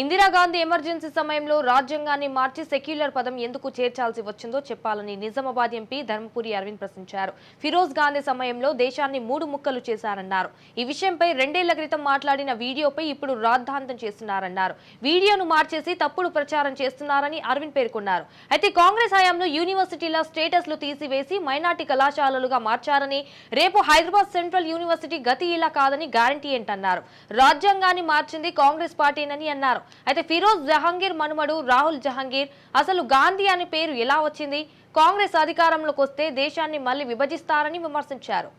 Indira Gandhi emergency సమయంలో రాజ్యాంగాన్ని మార్చి secular పదం ఎందుకు చేర్చాల్సి వచ్చిందో చెప్పాలని నిజామాబాద్ ఎంపీ ధర్మపురి అరవింద్ ప్రశ్నించారు. ఫిరోజ్ గాంధీ సమయంలో దేశాన్ని మూడు ముక్కలు చేశారన్నారు. ఈ విషయంపై రెండేళ్ళ క్రితం మాట్లాడిన వీడియోపై ఇప్పుడు రాద్ధాంతం చేస్తున్నారన్నారు. వీడియోను మార్చేసి తప్పుడు ప్రచారం చేస్తున్నారని అరవింద్ పేర్కొన్నారు. అయితే కాంగ్రెస్ హయాంలో యూనివర్సిటీల స్టేటస్లు తీసివేసి మైనార్టీ కళాశాలలుగా మార్చారని రేపు హైదరాబాద్ సెంట్రల్ యూనివర్సిటీ గతి ఇలా కాదని గ్యారంటీ ఏంటన్నారు. రాజ్యాంగాన్ని మార్చింది కాంగ్రెస్ పార్టీనని అన్నారు. అయితే ఫిరోజ్ జహాంగీర్ మనుమడు రాహుల్ జహాంగీర్ అసలు గాంధీ అనే పేరు ఎలా వచ్చింది? కాంగ్రెస్ అధికారంలోకి వస్తే దేశాన్ని మళ్ళీ విభజిస్తారని విమర్శించారు.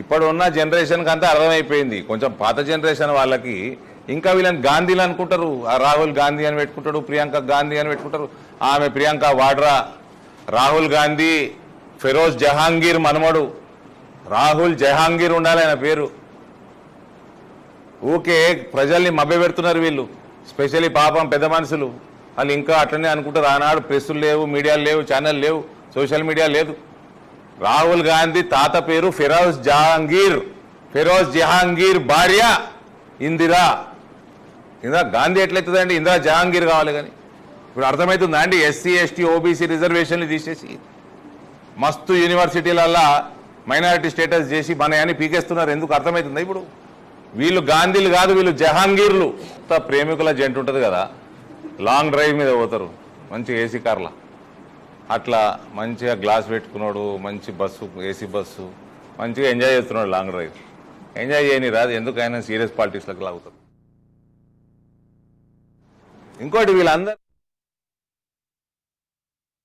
ఇప్పుడు ఉన్న జనరేషన్కి అంతా అర్థమైపోయింది. కొంచెం పాత జనరేషన్ వాళ్ళకి ఇంకా వీళ్ళని గాంధీలు అనుకుంటారు. ఆ రాహుల్ గాంధీ అని పెట్టుకుంటాడు ప్రియాంక గాంధీ అని పెట్టుకుంటారు. ఆమె ప్రియాంక వాడ్రా రాహుల్ గాంధీ ఫిరోజ్ జహాంగీర్ మనమడు రాహుల్ జహాంగీర్ ఉండాలి ఆయన పేరు. ఊకే ప్రజల్ని మభ్యపెడుతున్నారు వీళ్ళు. స్పెషల్లీ పాపం పెద్ద మనుషులు. వాళ్ళు ఇంకా అట్లనే అనుకుంటారు. ఆనాడు ప్రెస్సులు లేవు మీడియాలు లేవు ఛానల్ లేవు సోషల్ మీడియా లేదు. రాహుల్ గాంధీ తాత పేరు ఫిరోజ్ జహాంగీర్. ఫిరోజ్ జహాంగీర్ భార్య ఇందిరా. ఇందిరా గాంధీ ఎట్లయితుందండి? ఇందిరా జహాంగీర్ కావాలి కానీ. ఇప్పుడు అర్థమవుతుందా అండి? ఎస్సీ ఎస్టీ ఓబీసీ రిజర్వేషన్లు తీసేసి మస్తు యూనివర్సిటీలల్లా మైనారిటీ స్టేటస్ చేసి మన అని పీకేస్తున్నారు. ఎందుకు అర్థమవుతుందా ఇప్పుడు? వీళ్ళు గాంధీలు కాదు వీళ్ళు జహాంగీర్లు. ప్రేమికుల జంట ఉంటుంది కదా. లాంగ్ డ్రైవ్ మీద పోతారు. మంచి ఏసీ కార్ల. అట్లా మంచిగా గ్లాస్ పెట్టుకున్నాడు మంచి బస్సు ఏసీ బస్సు. మంచిగా ఎంజాయ్ చేస్తున్నాడు లాంగ్ డ్రైవ్. ఎంజాయ్ చేయని రాదు ఎందుకైనా సీరియస్ పాలిటిక్స్లోకి లాగుతారు. ఇంకోటి వీళ్ళందరూ